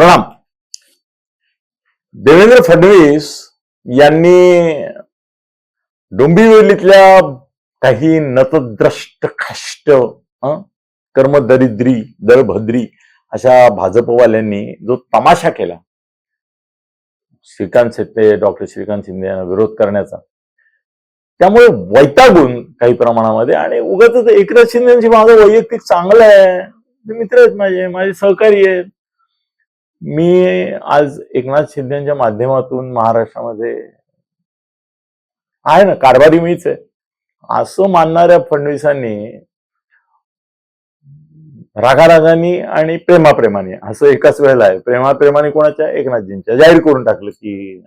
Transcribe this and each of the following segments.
प्रणाम. देवेंद्र फडणवीस यांनी डोंबिवलीतल्या काही नतद्रष्ट खाष्ट कर्मदरिद्री दळभद्री अशा भाजपवाल्यांनी जो तमाशा केला श्रीकांत शेट्टे डॉक्टर श्रीकांत शिंदे यांना विरोध करण्याचा त्यामुळे वैतागून काही प्रमाणामध्ये आणि उगाच एकनाथ शिंदेची माझं वैयक्तिक चांगलं आहे. मित्र आहेत माझे माझे सहकारी आहेत. मी आज एकनाथ शिंदेच्या माध्यमातून महाराष्ट्रामध्ये आहे ना कारभारी मीच आहे. असं मानणाऱ्या फडणवीसांनी रागारागानी आणि प्रेमाप्रेमाने असं एकाच वेळेला आहे प्रेमाप्रेमाने कोणाच्या? एकनाथजींच्या. जाहीर करून टाकलं की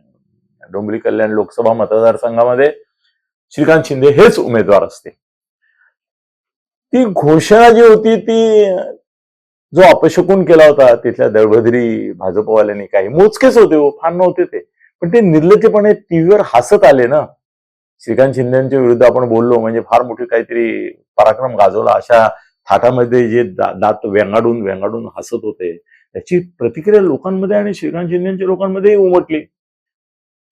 डोंबरी कल्याण लोकसभा मतदारसंघामध्ये श्रीकांत शिंदे हेच उमेदवार असते ती घोषणा जी होती ती जो अपशकून केला होता तिथल्या दळभद्री भाजपवाल्यांनी काही मोजकेच होते हो फार नव्हते ते. पण ते निर्लज्जपणे टीव्हीवर हसत आले ना. श्रीकांत शिंदेच्या विरुद्ध आपण बोललो म्हणजे फार मोठी काहीतरी पराक्रम गाजवला. अशा थाटामध्ये जे दा- दात व्यंगाडून व्यंगाडून हसत होते त्याची प्रतिक्रिया लोकांमध्ये आणि श्रीकांत शिंदेच्या लोकांमध्येही उमटली.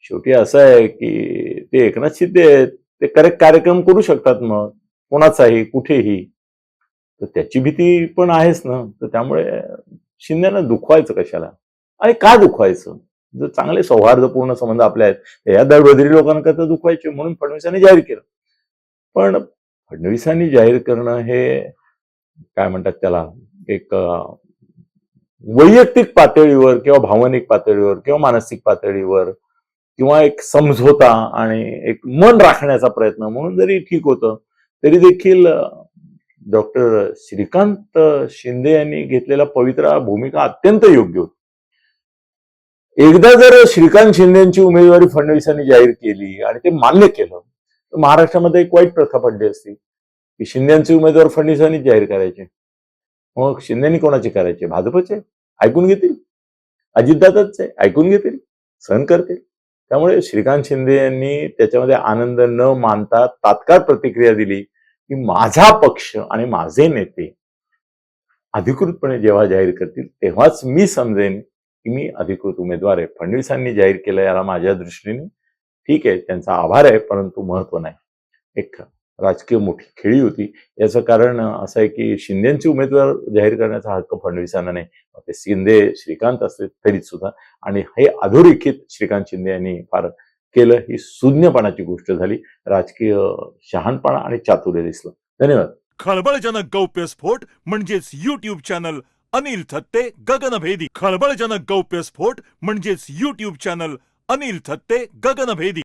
शेवटी असं आहे की ते एकनाथ शिंदे आहेत ते करेक्ट कार्यक्रम करू शकतात मग. कोणाचाही कुठेही. तर त्याची भीती पण आहेच ना. तर त्यामुळे शिंद्याना दुखवायचं कशाला? आणि का दुखवायचं? जर चांगले सौहार्दपूर्ण संबंध आपले आहेत या दळबदरी लोकांकरता दुखवायचे म्हणून फडणवीसांनी जाहीर केलं. पण फडणवीसांनी जाहीर करणं हे काय म्हणतात त्याला? एक वैयक्तिक पातळीवर किंवा भावनिक पातळीवर किंवा मानसिक पातळीवर किंवा एक समझोता आणि एक मन राखण्याचा प्रयत्न म्हणून जरी ठीक होतं तरी देखील डॉक्टर श्रीकांत शिंदे यांनी घेतलेला पवित्रा भूमिका अत्यंत योग्य होती. एकदा जर श्रीकांत शिंदेची उमेदवारी फडणवीसांनी जाहीर केली आणि ते मान्य केलं तर महाराष्ट्रामध्ये एक वाईट प्रथा पडली असती की शिंदेचे उमेदवार फडणवीसांनीच जाहीर करायचे. मग शिंदेनी कोणाचे करायचे? भाजपचे? ऐकून घेतील? अजितदादाचे? ऐकून घेतील? सहन करतील? त्यामुळे श्रीकांत शिंदे यांनी त्याच्यामध्ये आनंद न मानता तात्काळ प्रतिक्रिया दिली. की माझा पक्ष आणि माझे नेते अधिकृतपणे जेव्हा जाहीर करतील तेव्हाच मी समजेन की मी अधिकृत उमेदवार आहे. फडणवीसांनी जाहीर केलं याला माझ्या दृष्टीने ठीक आहे त्यांचा आभार आहे परंतु महत्त्व नाही. एक राजकीय मोठी खेळी होती. याचं कारण असं आहे की शिंदेचे उमेदवार जाहीर करण्याचा हक्क फडणवीसांना नाही. ते शिंदे श्रीकांत असले तरी सुद्धा आणि हे अधोरेखित श्रीकांत शिंदे यांनी फार केलं ही शून्यपणाची गोष्ट झाली. राजकीय शहाणपणा आणि चातुर्य दिसलं. धन्यवाद. खळबळजनक गौप्यस्फोट म्हणजेच युट्यूब चॅनल अनिल थत्ते गगनभेदी. खळबळजनक गौप्यस्फोट म्हणजेच युट्यूब चॅनल अनिल थत्ते गगनभेदी.